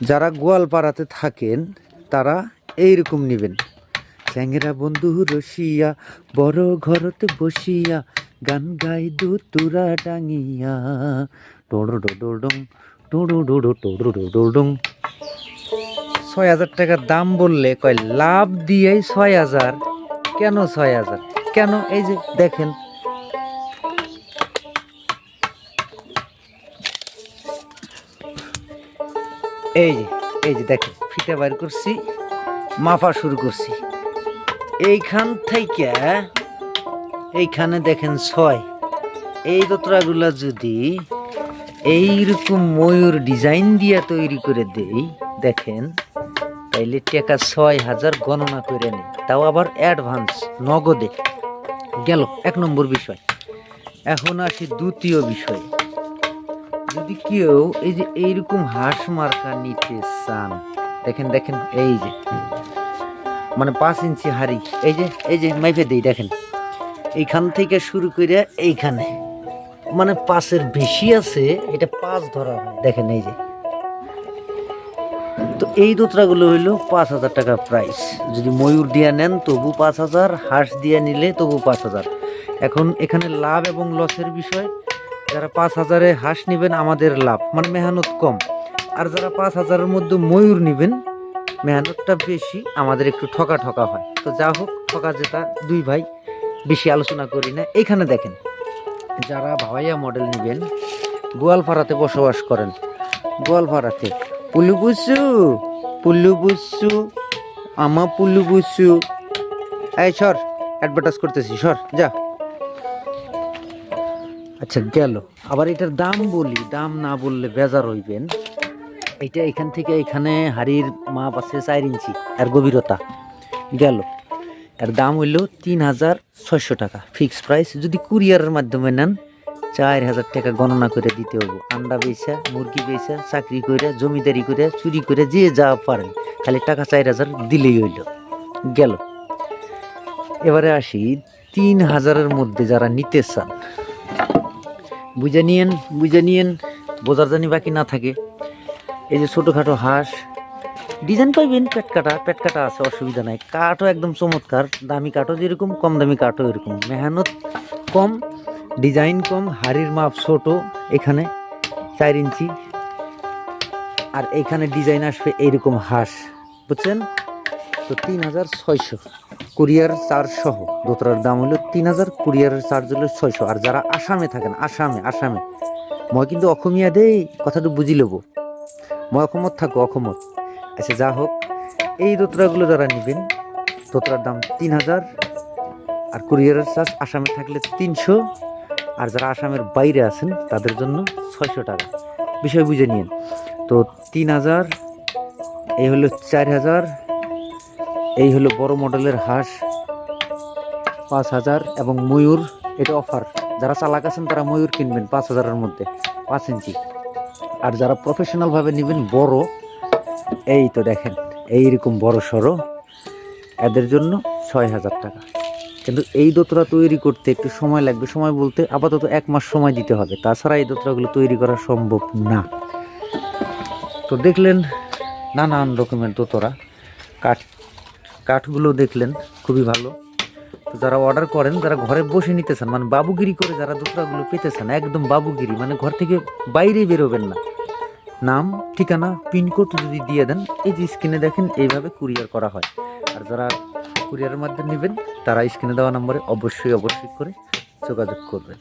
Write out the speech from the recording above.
যারা গোয়ালপাড়াতে থাকেন, তারা এইরকম নেবেন। চ্যাংরা বন্ধু রসিয়া, বড় ঘরতে বসিয়া, গান গাই দু তুরা ডাঙিয়া। ডোড়ো ডোডো ডং ডোড়ো ডোডো ডোড়ো ডোডো ডং ছয় হাজার টাকার দাম বললে কয়, লাভ দিয়েই ছয় হাজার। কেন ছয় হাজার? কেন? এই যে দেখেন এই যে এই যে দেখেন ফিতে বাইর করছি মাপা শুরু করছি। এইখান থেকে, এইখানে দেখেন ছয়। এই দোতরাগুলা যদি এইরকম ময়ূর ডিজাইন দিয়া তৈরি করে দেই, দেখেন, তাইলে টাকা ছয় হাজার গণনা করে নেই। তাও আবার অ্যাডভান্স, নগদে। গেল, এক নম্বর বিষয়। এখন আসি দ্বিতীয় বিষয়। যদি কেউ এই যে এইরকম হাঁস মার্কা নিতে চান, দেখেন দেখেন, এই যে মানে পাঁচ ইঞ্চি হাড়ি, এই যে এই যে, মাইফে দিই, দেখেন, এইখান থেকে শুরু করে এইখানে মানে পাঁচের বেশি আছে, এটা পাঁচ ধরা হয়, দেখেন, এই যে। তো এই দোতরাগুলো হইল পাঁচ হাজার টাকা প্রাইস যদি ময়ূর দিয়া নেন, তবু পাঁচ হাজার, হাঁস দিয়া নিলে তবু পাঁচ হাজার। এখন এখানে লাভ এবং লসের বিষয় যারা পাঁচ হাজারে হাঁস নেবেন, আমাদের লাভ। মানে মেহনত কম। আর যারা পাঁচ হাজারের মধ্যে ময়ূর নেবেন, মেহনতটা বেশি, আমাদের একটু ঠকা ঠকা হয়। তো যা হোক, ঠকা যেটা দুই ভাই, বেশি আলোচনা করি না। এখানে দেখেন, যারা ভাইয়া মডেল নেবেন, গোয়ালপাড়াতে বসবাস করেন। গোয়ালপাড়াতে, পুলু বুসু পুল্লু বুসু, আমা পুল্লু বুসু। এই সর অ্যাডভার্টাইজ করতেছি, সর, যা। আচ্ছা গেল। আবার এটার দাম বলি, দাম না বললে বেজার হইবেন। এটা এখান থেকে এখানে হাড়ির মাপ আছে চার ইঞ্চি আর গভীরতা। গেল। এর দাম হইল তিন হাজার ছয়শো টাকা। ফিক্সড প্রাইস যদি কুরিয়ারের মাধ্যমে নেন, চার হাজার টাকা গণনা করে দিতে হব আন্ডা বেচা মুরগি বেচা চাকরি করে জমিদারি করে চুরি করে যে যা পারেন, খালি টাকা চার হাজার দিলেই হইল। গেল। এবারে আসি, তিন হাজারের মধ্যে যারা নিতে চান বুঝে নিয়েন বুঝে নিয়েন, বোঝার জানি বাকি না থাকে। এই যে ছোটোখাটো হাঁস ডিজাইন পাইবেন পেট কাটা পেট কাটা আছে, অসুবিধা নাই। কাঠও একদম চমৎকার, দামি কাঠও যেরকম, কম দামি কাঠও এরকম। মেহনত কম ডিজাইন কম, হাড়ির মাপ ছোট এখানে, চার ইঞ্চি। আর এইখানে ডিজাইন আসবে এইরকম হাঁস, বুঝছেন? তো তিন হাজার ছয়শো। কুরিয়ার চার্জ সহ দোতরার দাম হলো তিন হাজার কুরিয়ারের চার্জ হলো ছয়শো। আর যারা আসামে থাকেন, আসামে আসামে। মই কিন্তু অসমীয়া দেই, কথাটো বুঝি ল'ব। মই অসমত থাকোঁ, অসমত। আচ্ছা যা হোক এই দোতরাগুলো যারা নেবেন দোতরার দাম তিন হাজার, আর কুরিয়ারের চার্জ আসামে থাকলে তিনশো। আর যারা আসামের বাইরে আছেন, তাদের জন্য ছয়শো টাকা। বিষয় বুঝে নিন তো তিন হাজার, এই হলো চার হাজার এই হলো বড় মডেলের হাঁস, পাঁচ হাজার এবং ময়ূর এটা অফার যারা চালাক আছেন, তারা ময়ূর কিনবেন পাঁচ হাজারের মধ্যে, পাঁচ ইঞ্চি। আর যারা প্রফেশনালভাবে নেবেন, বড়, এই তো দেখেন, এইরকম বড় সড়ো এদের জন্য ছয় হাজার টাকা। কিন্তু এই দোতরা তৈরি করতে একটু সময় লাগবে, সময় বলতে আপাতত এক মাস সময় দিতে হবে। তাছাড়া এই দোতরাগুলো তৈরি করা সম্ভব না। তো দেখলেন নানান রকমের দোতরা কাঠ কাঠগুলো দেখলেন, খুবই ভালো। তো যারা অর্ডার করেন, যারা ঘরে বসে নিতে চান মানে বাবুগিরি করে যারা দোতরাগুলো পেতে চান একদম বাবুগিরি মানে ঘর থেকে বাইরে বেরোবেন না। নাম, ঠিকানা পিনকোড যদি দিয়ে দেন, এই যে স্ক্রিনে দেখেন, এইভাবে কুরিয়ার করা হয়। আর যারা কুরিয়ারের মাধ্যমে নেবেন, তারা স্ক্রিনে দেওয়া নম্বরে অবশ্যই অবশ্যই করে যোগাযোগ করবেন।